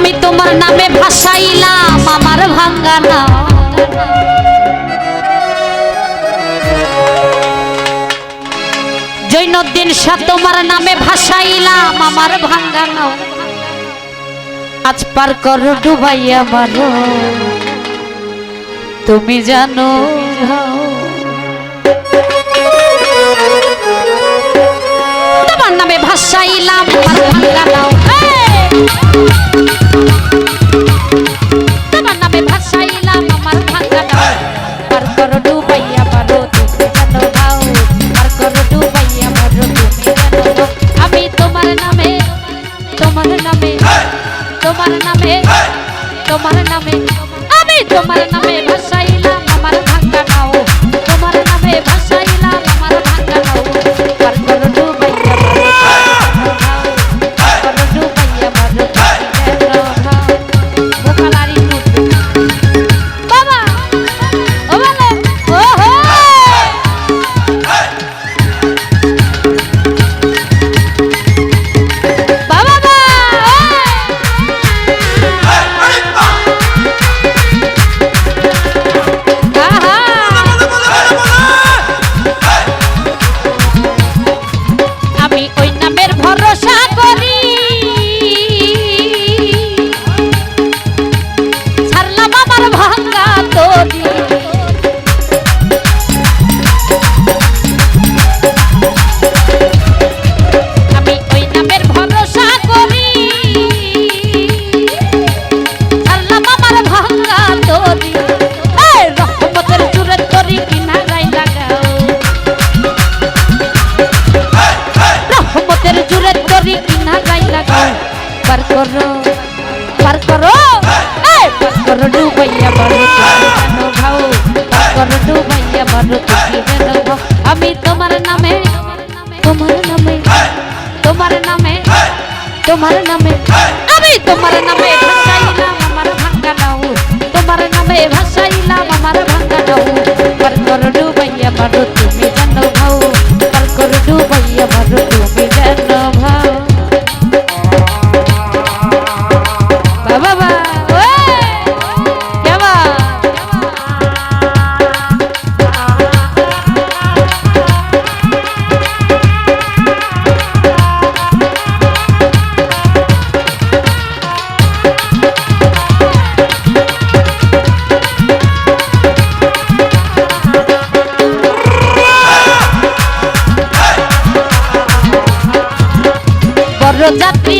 আমি তোমার নামে ভাসাইলাম, আমার ভাঙ্গানা জৈনদ্দিন শাহ তোমার নামে ভাসাইলাম, আমার ভাঙ্গানা আজ পার কর ডুবাইয়া মারো তুমি জানো, তোমার নামে ভাসাইলাম তোমার নামে তোমার নামে আমি তোমার নামে ভাসাইলাম আমার ভাঙ্গা নাও। তোমার নামে ভাসাইলাম করো, পার করো। পার করো ডুবাইয়া মারো তুমি খাও পার করো ডুবাইয়া মারো তুমি দেবো আমি তোমার নামে তোমার নামে তোমার নামে তোমার নামে, আমি তোমার নামে গাইলাম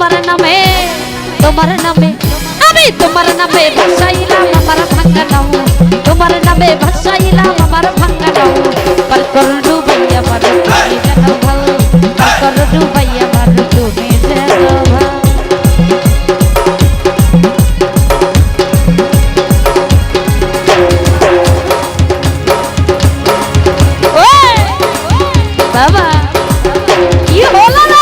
তোমার নামে তোমার নামে, আমি তোমার নামে ভাসাইলাম আমার ভাঙ্গা নাও তোমার নামে ভাসাইলাম আমার ভাঙ্গা নাও পার করো ডুবাইয়া মার তুমি যেন ভালো, পার করো ডুবাইয়া মার তুমি যেন ভালো। বাবা, কি হলো না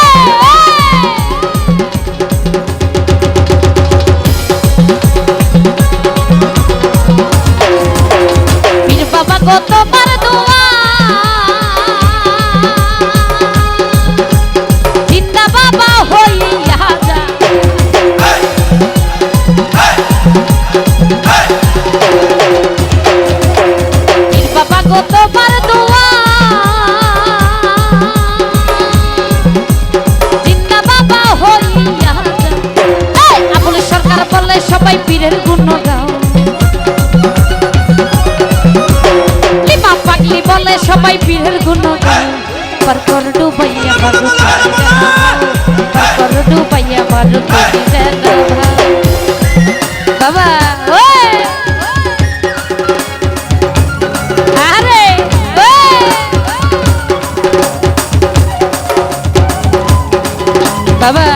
परकर डुबैया मारू परकर डुबैया मारू बाबा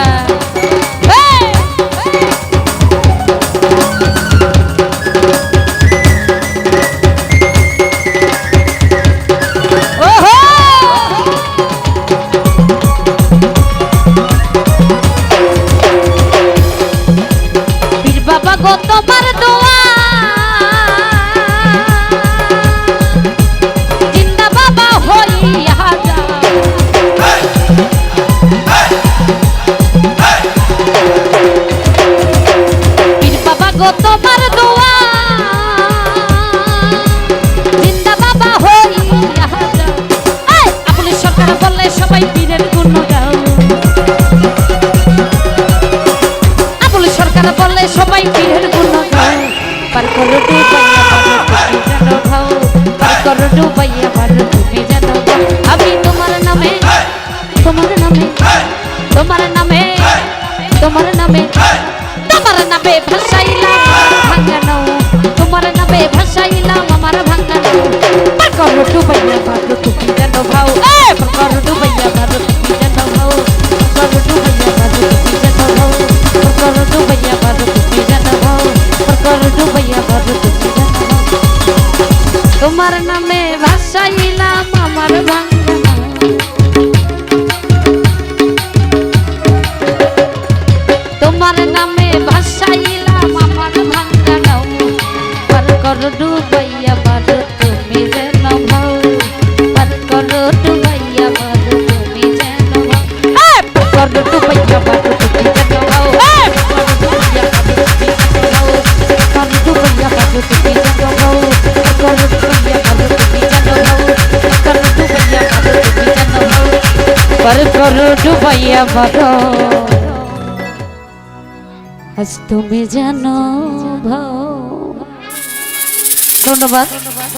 তোমার দোয়া। জিন্দা বাবা হইয়া যাও। পীর বাবা গো তোমার দোয়া। বললে সবাই পীরের গুণ গাও পার করো ডুবাইয়া বারো তুমি যেন খাও পার করো ডুবাইয়া বারো তুমি যেন আমি তোমার নামে তোমার নামে তোমার নামে তোমার নামে তোমার নামে ভাসাইলাম ভাঙানো। তোমার নামে ভাসাইলাম আমার ভাঙানো। পার করো ডুবাইয়া বারো তুমি যেন এ, পার করো ডুবাইয়া বারো তোমার নামে ভাসাইলাম আমার ভাঙানো পার কর ডুবাইয়া বার আজ তুমি জানো ধন্যবাদ।